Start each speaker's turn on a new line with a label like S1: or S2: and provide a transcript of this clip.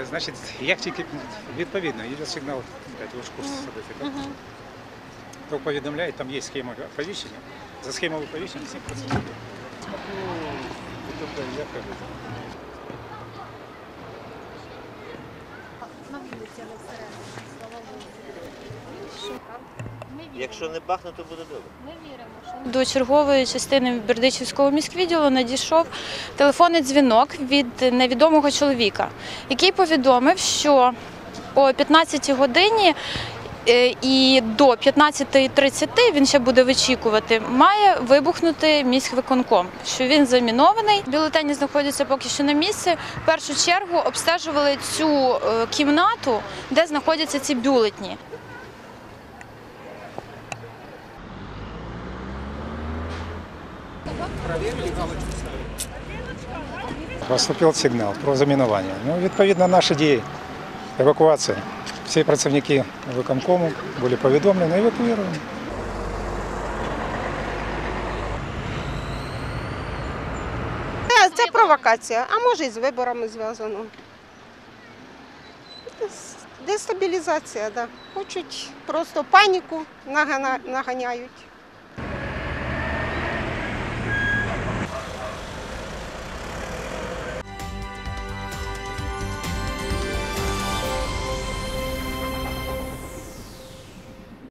S1: Е, Значить, як тільки відповідно йде сигнал, опять ви ж курс садити, так? то повідомляють, там є схема оповіщення. За схемою оповіщення всі працюють. Ну, тобто, я кажу,
S2: На вулиці, але всередині, слава Богу.
S3: Якщо не бахне, то буде добре.
S2: ми віримо, що
S4: До чергової частини Бердичівського міськвідділу надійшов телефонний дзвінок від невідомого чоловіка, який повідомив, що о 15-й годині е, і до 15.30 він ще буде вичікувати, має вибухнути міськвиконком, що він замінований. Бюлетені знаходяться поки що на місці. В першу чергу обстежували цю е, кімнату, де знаходяться ці бюлетні.
S1: Поступив сигнал про замінування. Ну, відповідно, наші дії, евакуація. Всі працівники виконкому були повідомлені, евакуйовані.
S5: Е, Це провокація, а може і з виборами зв'язано. Дестабілізація, так. Да. Хочуть просто паніку наганяють.